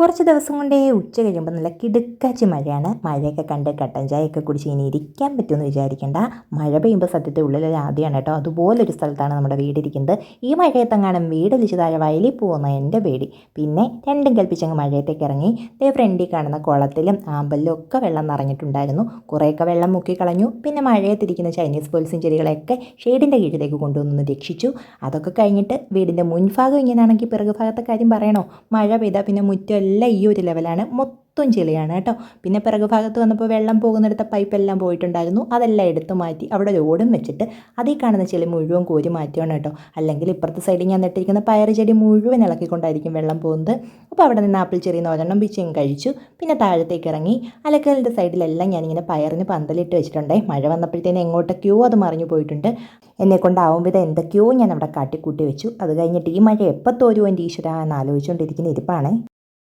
കുറച്ച് ദിവസം കൊണ്ടേ ഉച്ച കഴിയുമ്പോൾ നല്ല കിടുക്കാച്ചി മഴയാണ്. മഴയൊക്കെ കണ്ട് കട്ടൻ ചായയൊക്കെ കുടിച്ച് ഇനി ഇരിക്കാൻ പറ്റുമെന്ന് വിചാരിക്കേണ്ട. മഴ പെയ്യുമ്പോൾ സത്യത്തെ ഉള്ളിലൊരു ആദ്യമാണ് കേട്ടോ. അതുപോലൊരു സ്ഥലത്താണ് നമ്മുടെ വീടിരിക്കുന്നത് ഈ മഴയത്തെങ്ങാനും വീടൊലിച്ച് താഴെ വയലിൽ പോകുന്ന എന്റെ പേടി. പിന്നെ രണ്ടും കൽപ്പിച്ചങ്ങ് മഴയത്തേക്ക് ഇറങ്ങി. ദേ ഫ്രണ്ടിൽ കാണുന്ന കുളത്തിലും ആമ്പലിലും ഒക്കെ വെള്ളം നിറഞ്ഞിട്ടുണ്ടായിരുന്നു. കുറേയൊക്കെ വെള്ളം മുക്കി കളഞ്ഞു. പിന്നെ മഴയത്തിരിക്കുന്ന ചൈനീസ് പോൽസും ചെടികളെയൊക്കെ ഷെയ്ഡിന്റെ കീഴിലേക്ക് കൊണ്ടുവന്ന് രക്ഷിച്ചു. അതൊക്കെ കഴിഞ്ഞിട്ട് വീടിന്റെ മുൻഭാഗം ഇങ്ങനെയാണെങ്കിൽ പിറകു ഭാഗത്തെ കാര്യം പറയണോ? മഴ പെയ്താൽ പിന്നെ മുറ്റം എല്ലാം ഈ ഒരു ലെവലാണ് മൊത്തം ചെളിയാണ് കേട്ടോ. പിന്നെ പിറകു ഭാഗത്ത് വന്നപ്പോൾ വെള്ളം പോകുന്നിടത്ത പൈപ്പെല്ലാം പോയിട്ടുണ്ടായിരുന്നു. അതെല്ലാം എടുത്തു മാറ്റി അവിടെ ഒരു ഓടും വെച്ചിട്ട് അതിൽ കാണുന്ന ചെളി മുഴുവൻ കോരി മാറ്റുകയാണ് കേട്ടോ. അല്ലെങ്കിൽ ഇപ്പുറത്തെ സൈഡിൽ ഞാൻ നട്ടിരിക്കുന്ന പയർ ചെടി മുഴുവൻ ഇളക്കിക്കൊണ്ടായിരിക്കും വെള്ളം പോകുന്നത്. അപ്പോൾ അവിടെ നിന്ന് ആപ്പിൾ ചെറിയ ഒരെണ്ണം പിച്ചയും കഴിച്ചു. പിന്നെ താഴത്തേക്ക് ഇറങ്ങി അലക്കലിന്റെ സൈഡിലെല്ലാം ഞാനിങ്ങനെ പയറിന് പന്തലിട്ട് വെച്ചിട്ടുണ്ടായി മഴ വന്നപ്പോഴത്തേന് എങ്ങോട്ടൊക്കെയോ അത് മറിഞ്ഞു പോയിട്ടുണ്ട്. എന്നെ കൊണ്ടാവും വിധം എന്തൊക്കെയോ ഞാൻ അവിടെ കാട്ടിക്കൂട്ടി വെച്ചു. അത് കഴിഞ്ഞിട്ട് ഈ മഴ എപ്പോൾ തോരുമോ എന്റെ ഈശ്വര എന്ന് ആലോചിച്ചുകൊണ്ടിരിക്കുന്ന ഇരിപ്പാണ്.